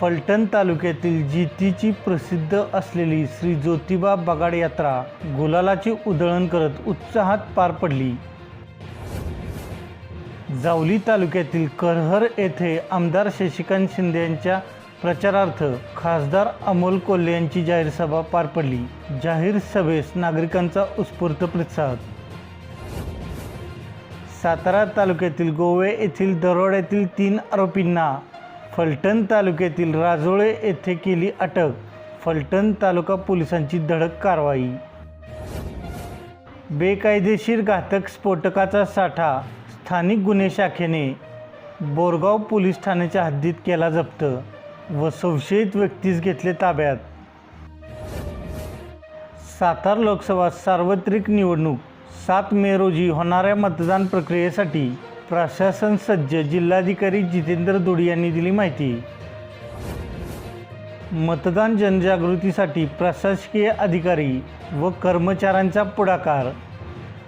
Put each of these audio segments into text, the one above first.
फलटण तालुक्यातील जितीची प्रसिद्ध असलेली श्री ज्योतिबा बगाड यात्रा गुलालाची उधळण करत उत्साहात पार पडली. जावली तालुक्यातील करहर येथे आमदार शशिकांत शिंदे यांच्या प्रचारार्थ खासदार अमोल कोल्हे यांची जाहीर सभा पार पडली. जाहीर सभेस नागरिकांचा उत्स्फूर्त प्रतिसाद सातारा तालुक्यातील गोवे येथील दरोड्यातील तीन आरोपींना फलटण तालुक्यातील राजोळे येथे केली अटक. फलटण तालुका पोलिसांची धडक कारवाई. बेकायदेशीर घातक स्फोटकाचा साठा स्थानिक गुन्हे शाखेने बोरगाव पोलीस ठाण्याच्या हद्दीत केला जप्त व संशयित व्यक्तीस घेतले ताब्यात. सातारा लोकसभा सार्वत्रिक निवडणूक सात मे रोजी होणाऱ्या मतदान प्रक्रियेसाठी प्रशासन सज्ज जिल्हाधिकारी जितेंद्र दुडी यांनी दिली माहिती. मतदान जनजागृतीसाठी प्रशासकीय अधिकारी व कर्मचाऱ्यांचा पुढाकार.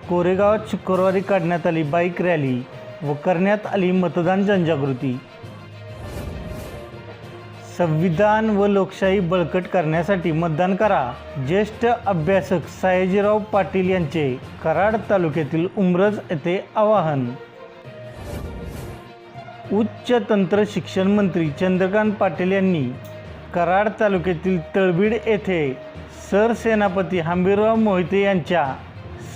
कोरेगावात शुक्रवारी काढण्यात आली बाईक रॅली व करण्यात आली मतदान जनजागृती. संविधान व लोकशाही बळकट करण्यासाठी मतदान करा. ज्येष्ठ अभ्यासक सयाजीराव पाटील यांचे कराड तालुक्यातील उमरज येथे आवाहन. उच्च तंत्र शिक्षण मंत्री चंद्रकांत पाटील यांनी कराड तालुक्यातील तळबीड येथे सरसेनापती हंबीरराव मोहिते यांच्या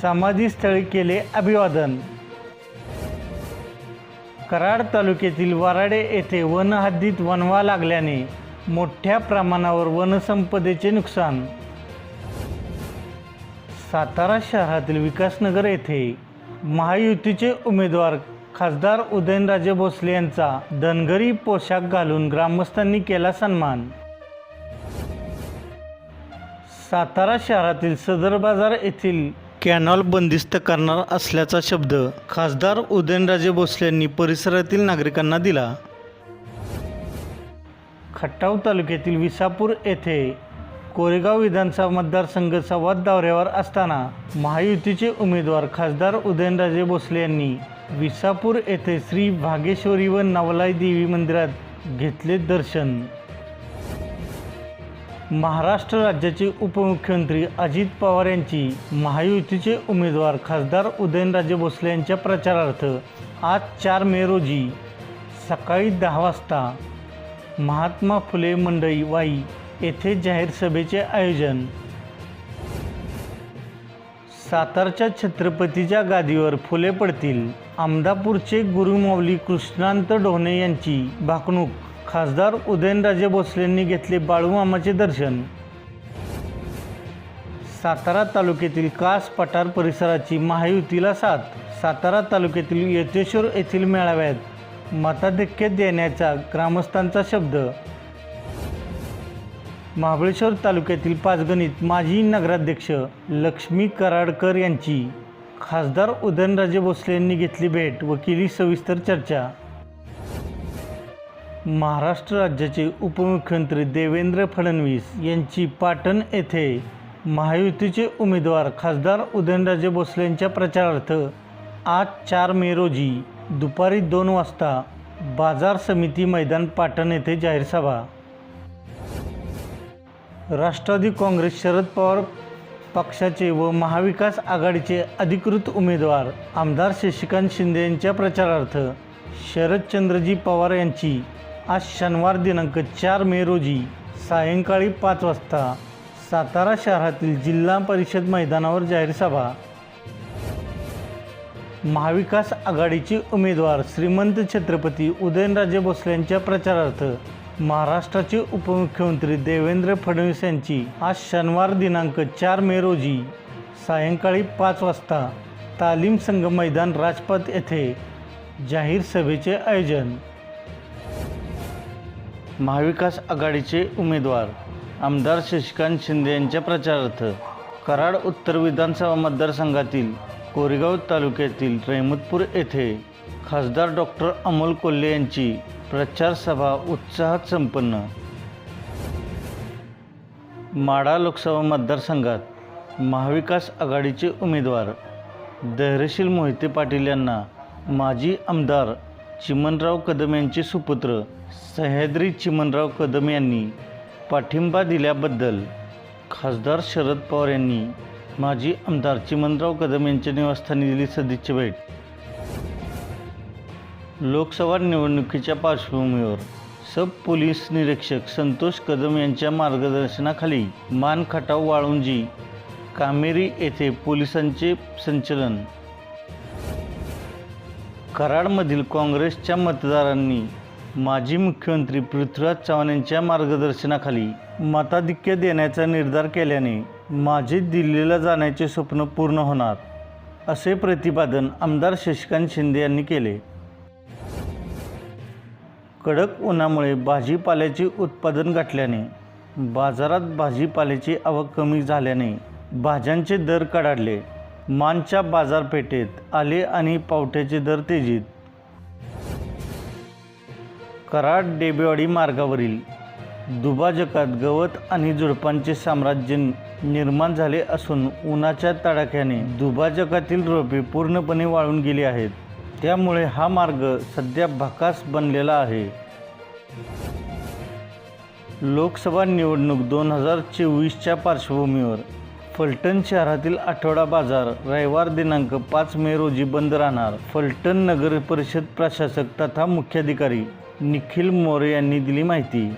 समाधीस्थळी केले अभिवादन. कराड तालुक्यातील वराडे येथे वनहद्दीत वनवा लागल्याने मोठ्या प्रमाणावर वनसंपदेचे नुकसान. सातारा शहरातील विकासनगर येथे महायुतीचे उमेदवार खासदार उदयनराजे भोसले यांचा धनगरी पोशाख घालून ग्रामस्थांनी केला सन्मान. सातारा शहरातील सदर बाजार येथील कॅनॉल बंदिस्त करणार असल्याचा शब्द खासदार उदयनराजे भोसले यांनी परिसरातील नागरिकांना दिला. खटाव तालुक्यातील विसापूर येथे कोरेगाव विधानसभा मतदारसंघ संवाद दौऱ्यावर असताना महायुतीचे उमेदवार खासदार उदयनराजे भोसले यांनी विसापूर येथे श्री भागेश्वरी व नवलाई देवी मंदिरात घेतले दर्शन. महाराष्ट्र राज्याचे उपमुख्यमंत्री अजित पवार यांची महायुतीचे उमेदवार खासदार उदयनराजे भोसले यांच्या प्रचारार्थ आज चार मे रोजी सकाळी दहा वाजता महात्मा फुले मंडई वाई येथे जाहीर सभेचे आयोजन. सातारच्या छत्रपतीच्या गादीवर फुले पडतील. आमदापूरचे गुरुमाऊली कृष्णांत ढोणे यांची भाकणूक खासदार उदयनराजे भोसलेंनी घेतले बाळूमामाचे दर्शन. सातारा तालुक्यातील कास पठार परिसराची महायुतीला साथ. सातारा तालुक्यातील येतेश्वर येथील मेळाव्यात मताधिक्य देण्याचा ग्रामस्थांचा शब्द. महाबळेश्वर तालुक्यातील पाचगणीत माजी नगराध्यक्ष लक्ष्मी कराडकर यांची. खासदार उदयनराजे भोसले यांनी घेतली भेट व केली सविस्तर चर्चा. महाराष्ट्र राज्याचे उपमुख्यमंत्री देवेंद्र फडणवीस यांची पाटण येथे महायुतीचे उमेदवार खासदार उदयनराजे भोसले यांच्या प्रचारार्थ आज चार मे रोजी दुपारी दोन वाजता बाजार समिती मैदान पाटण येथे जाहीर सभा. राष्ट्रवादी काँग्रेस शरद पवार पक्षाचे व महाविकास आघाडीचे अधिकृत उमेदवार आमदार शशिकांत शिंदे यांच्या प्रचारार्थ शरदचंद्रजी पवार यांची आज शनिवार दिनांक चार मे रोजी सायंकाळी पाच वाजता सातारा शहरातील जिल्हा परिषद मैदानावर जाहीर सभा. महाविकास आघाडीचे उमेदवार श्रीमंत छत्रपती उदयनराजे भोसले यांच्या प्रचारार्थ महाराष्ट्राचे उपमुख्यमंत्री देवेंद्र फडणवीस यांची आज शनिवार दिनांक चार मे रोजी सायंकाळी पाच वाजता तालीम संघ मैदान राजपथ येथे जाहीर सभेचे आयोजन महाविकास आघाडीचे उमेदवार आमदार शशिकांत शिंदे यांच्या प्रचारार्थ कराड उत्तर विधानसभा मतदारसंघातील कोरेगाव तालुक्यातील रहमतपूर येथे खासदार डॉक्टर अमोल कोल्हे यांची प्रचार सभा उत्साहात संपन्न. माढा लोकसभा मतदारसंघात महाविकास आघाडीचे उमेदवार धैर्यशील मोहिते पाटील यांना माजी आमदार चिमनराव कदम यांचे सुपुत्र सह्याद्री चिमनराव कदम यांनी पाठिंबा दिल्याबद्दल खासदार शरद पवार यांनी माजी आमदार चिमनराव कदम यांच्या निवासस्थानी दिली सदिच्छा भेट. लोकसभा निवडणुकीच्या पार्श्वभूमीवर सब पोलीस निरीक्षक संतोष कदम यांच्या मार्गदर्शनाखाली मानखटाव वाळुंजी कामेरी येथे पोलिसांचे संचलन कराडमधील काँग्रेसच्या मतदारांनी माजी मुख्यमंत्री पृथ्वीराज चव्हाण यांच्या मार्गदर्शनाखाली मताधिक्य देण्याचा निर्धार केल्याने माझे दिल्लीला जाण्याचे स्वप्न पूर्ण होणार असे प्रतिपादन आमदार शशिकांत शिंदे यांनी केले. कडक उन्हामुळे भाजीपाल्याचे उत्पादन घटल्याने बाजारात भाजीपाल्याची आवक कमी झाल्याने भाज्यांचे दर कडाडले. मानच्या बाजारपेठेत आले आणि पावट्याचे दर तेजीत. कराड डेबेवाडी मार्गावरील दुभाजकात गवत आणि झुडपांचे साम्राज्य निर्माण झाले असून उन्हाच्या तडाख्याने दुभाजकातील रोपे पूर्णपणे वाळून गेली आहेत. त्यामुळे हा मार्ग सध्या भकास बनलेला आहे. लोकसभा निवडणूक दोन हजार चोवीसच्या पार्श्वभूमीवर फलटण शहरातील आठवडा बाजार रविवार दिनांक पाच मे रोजी बंद राहणार. फलटण नगर परिषद प्रशासक तथा मुख्याधिकारी निखिल मोरे यांनी दिली माहिती.